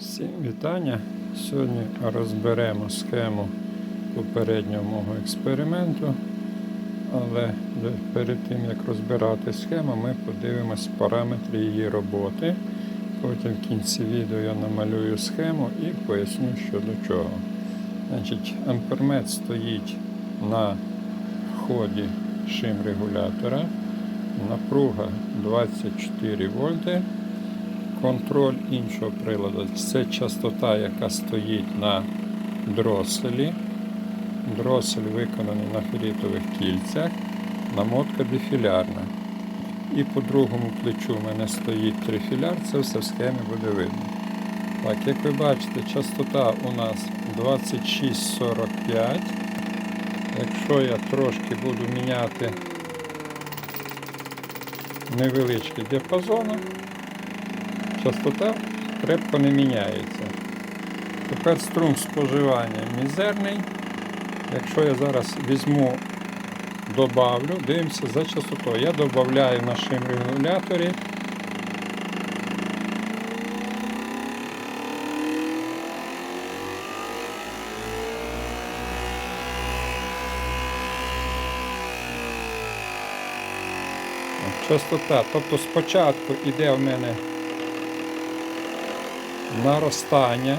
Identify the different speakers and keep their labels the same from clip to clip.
Speaker 1: Всім вітання. Сьогодні розберемо схему попереднього мого експерименту. Але перед тим як розбирати схему, ми подивимось параметри її роботи. Потім в кінці відео я намалюю схему і поясню, що до чого. Значить, ампермет стоїть на вході шим регулятора. Напруга 24 вольти контроль іншого приладу. Це частота, яка стоїть на дроселі. Дросель виконаний на ферритових кільцях, намотка дефілярна. І по другому плечу в мене стоїть трифіляр, це все в схемі буде видно. Так, як ви бачите, частота у нас 26,45. Якщо я трошки буду міняти невеличкий діапазон, частота крепко не міняється. Тепер струм споживання мізерний. Якщо я зараз візьму, добавлю, дивимося за частотою. Я додаю на шим регуляторі. Частота. Тобто спочатку йде в мене наростання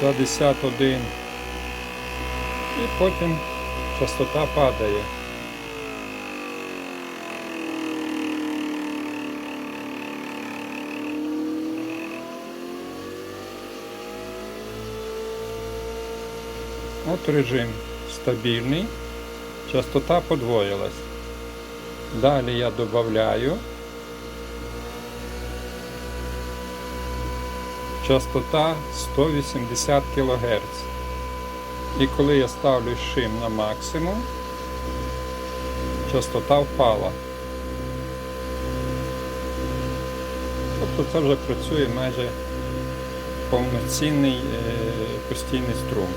Speaker 1: 51 і потім частота падає. От режим стабільний, частота подвоїлась. Далі я додаю. Частота 180 кГц. І коли я ставлю шим на максимум, частота впала. Тобто це вже працює майже повноцінний е, постійний струм.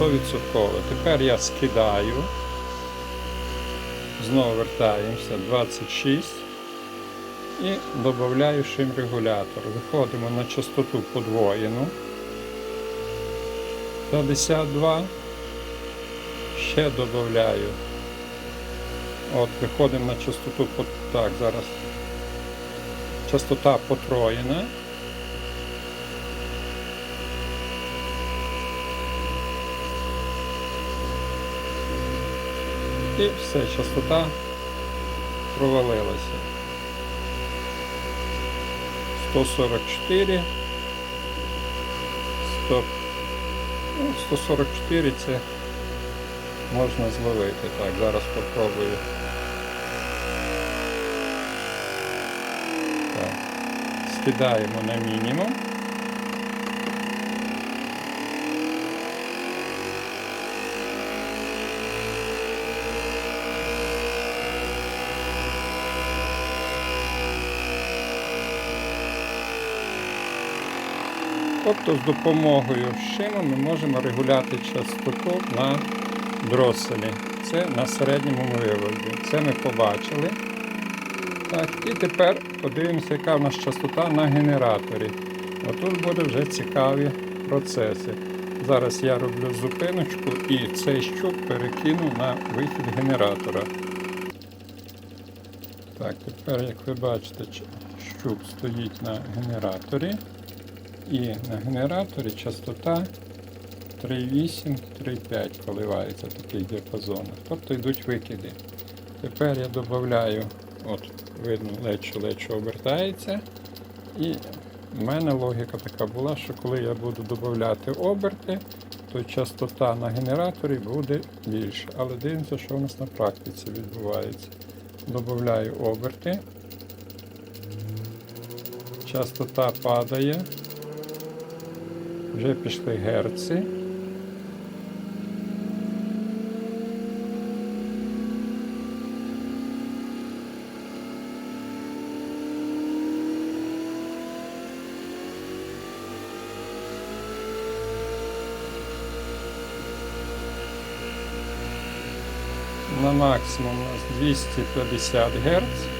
Speaker 1: 100%. Тепер я скидаю. Знову вертаємося 26 і додаю шим регулятор. Виходимо на частоту подвоєну. 52. Ще додаю. От, виходимо на частоту так, зараз. Частота потроєна. І все, частота провалилася. 144. 100. Ну, 144 це можна зловити. Так, зараз попробую. Так. Скидаємо на мінімум. Тобто з допомогою шиму ми можемо регуляти частоту на дроселі. Це на середньому виводі. Це ми побачили. Так, і тепер подивимося, яка в нас частота на генераторі. Отут буде вже цікаві процеси. Зараз я роблю зупиночку і цей щуп перекину на вихід генератора. Так, тепер, як ви бачите, щуп стоїть на генераторі. І на генераторі частота 3,8-3,5 коливається в таких діапазонах. Тобто йдуть викиди. Тепер я додаю, от видно, лечо лечо обертається. І в мене логіка така була, що коли я буду додати оберти, то частота на генераторі буде більше. Але дивимося, що у нас на практиці відбувається. Додаю оберти. Частота падає. Вже пішли герці. На максимум у нас 250 Гц.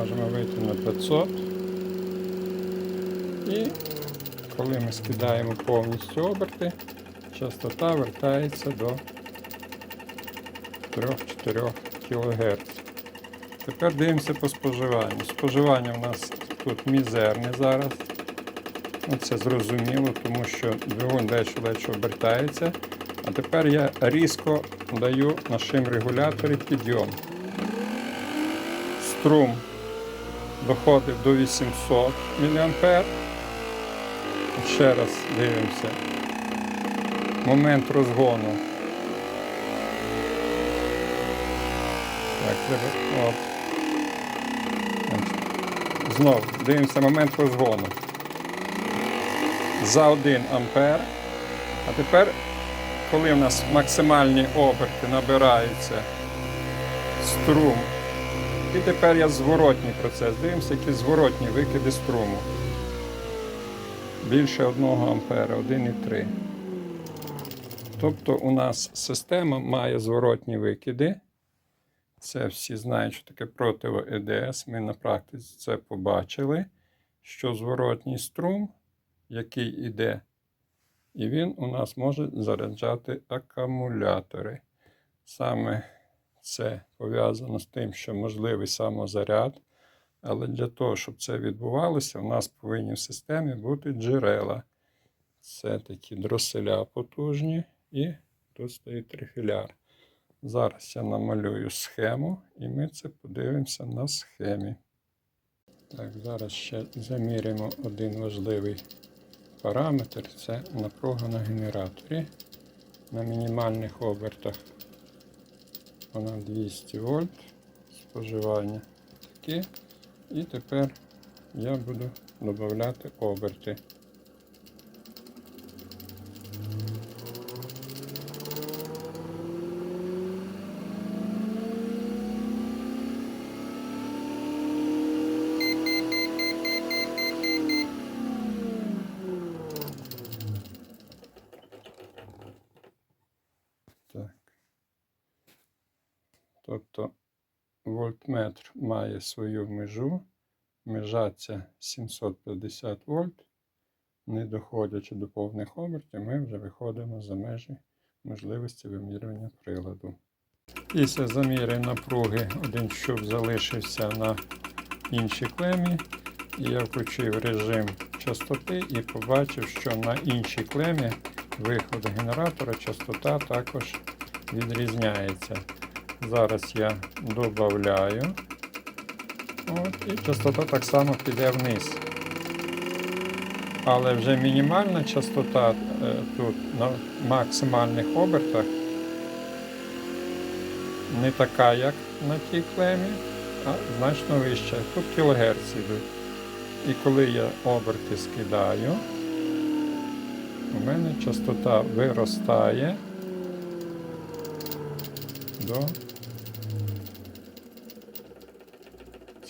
Speaker 1: Можемо вийти на 500. І коли ми скидаємо повністю оберти, частота вертається до 3-4 кГц. Тепер дивимося по споживанню. Споживання у нас тут мізерне зараз. Ну, це зрозуміло, тому що двигун дещо легше обертається. А тепер я різко даю на шим регуляторі підйом. Струм доходить до 800 мА. Ще раз дивимося. Момент розгону. Так. От. Знов дивимося момент розгону. За 1 ампер. А тепер, коли в нас максимальні оберти набираються струм. І тепер я зворотній процес. Дивимося, які зворотні викиди струму. Більше 1 ампера, 1,3. Тобто у нас система має зворотні викиди. Це всі знають, що таке противо ЕДС. Ми на практиці це побачили, що зворотній струм, який йде, і він у нас може заряджати акумулятори. Саме це пов'язано з тим, що можливий самозаряд. Але для того, щоб це відбувалося, у нас повинні в системі бути джерела. Це такі дроселя потужні і тут стоїть трифіляр. Зараз я намалюю схему і ми це подивимося на схемі. Так, зараз ще заміряємо один важливий параметр це напруга на генераторі. На мінімальних обертах вона 200 вольт споживання такі. І тепер я буду додати оберти. Тобто вольтметр має свою межу. Межа це 750 вольт. Не доходячи до повних обертів, ми вже виходимо за межі можливості вимірювання приладу. Після заміри напруги один щуп залишився на іншій клемі. І я включив режим частоти і побачив, що на іншій клемі виходу генератора частота також відрізняється. Зараз я додаю. І частота так само піде вниз. Але вже мінімальна частота е, тут на максимальних обертах не така, як на тій клемі, а значно вища. Тут кілогерці йдуть. І коли я оберти скидаю, у мене частота виростає до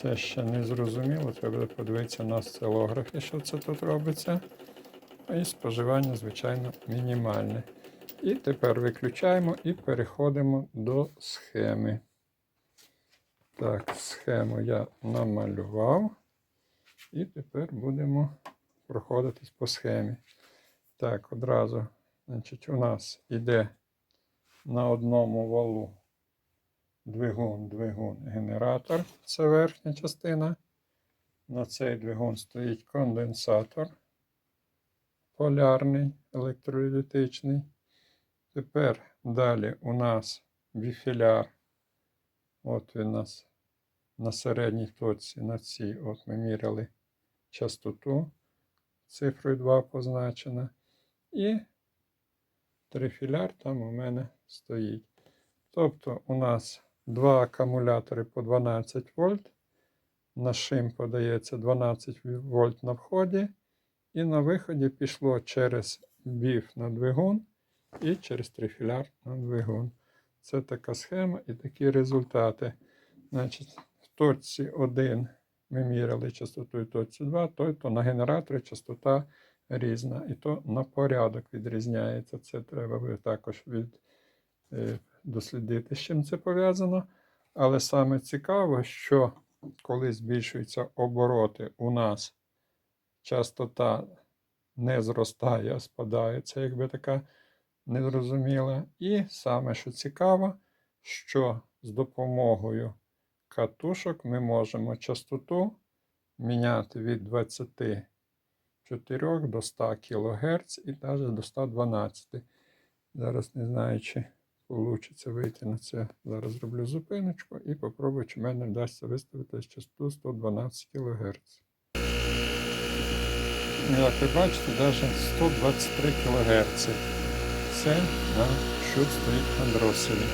Speaker 1: Це ще не зрозуміло, треба подивитися на осцилографі, що це тут робиться. І споживання, звичайно, мінімальне. І тепер виключаємо і переходимо до схеми. Так, схему я намалював. І тепер будемо проходитись по схемі. Так, одразу, значить, у нас іде на одному валу двигун, двигун, генератор це верхня частина. На цей двигун стоїть конденсатор полярний, електролітичний. Тепер далі у нас біфіляр. От він у нас на середній точці на цій от ми міряли частоту. Цифрою 2 позначена. І трифіляр там у мене стоїть. Тобто у нас Два акумулятори по 12 вольт. На шим подається 12 вольт на вході. І на виході пішло через біф на двигун і через трифіляр на двигун. Це така схема і такі результати. Значить, В точці 1 ми міряли частоту і точці 2, тобто на генераторі частота різна. І то на порядок відрізняється. Це треба також від. Дослідити, з чим це пов'язано. Але саме цікаво, що коли збільшуються обороти, у нас частота не зростає, а спадає. Це якби така незрозуміла. І саме, що цікаво, що з допомогою катушок ми можемо частоту міняти від 24 до 100 кГц і навіть до 112. Зараз не знаю, чи вийде вийти на це. Зараз зроблю зупиночку і попробую, чи в мене вдасться виставити частоту 112 кГц. Як ви бачите, навіть 123 кГц. Це на що стоїть на дроселі.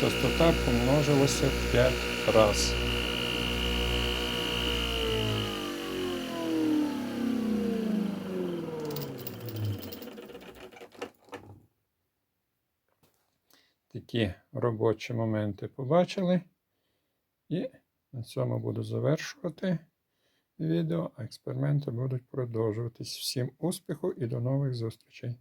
Speaker 1: Частота помножилася в 5 разів. Такі робочі моменти побачили. І на цьому буду завершувати відео, експерименти будуть продовжуватись. Всім успіху і до нових зустрічей!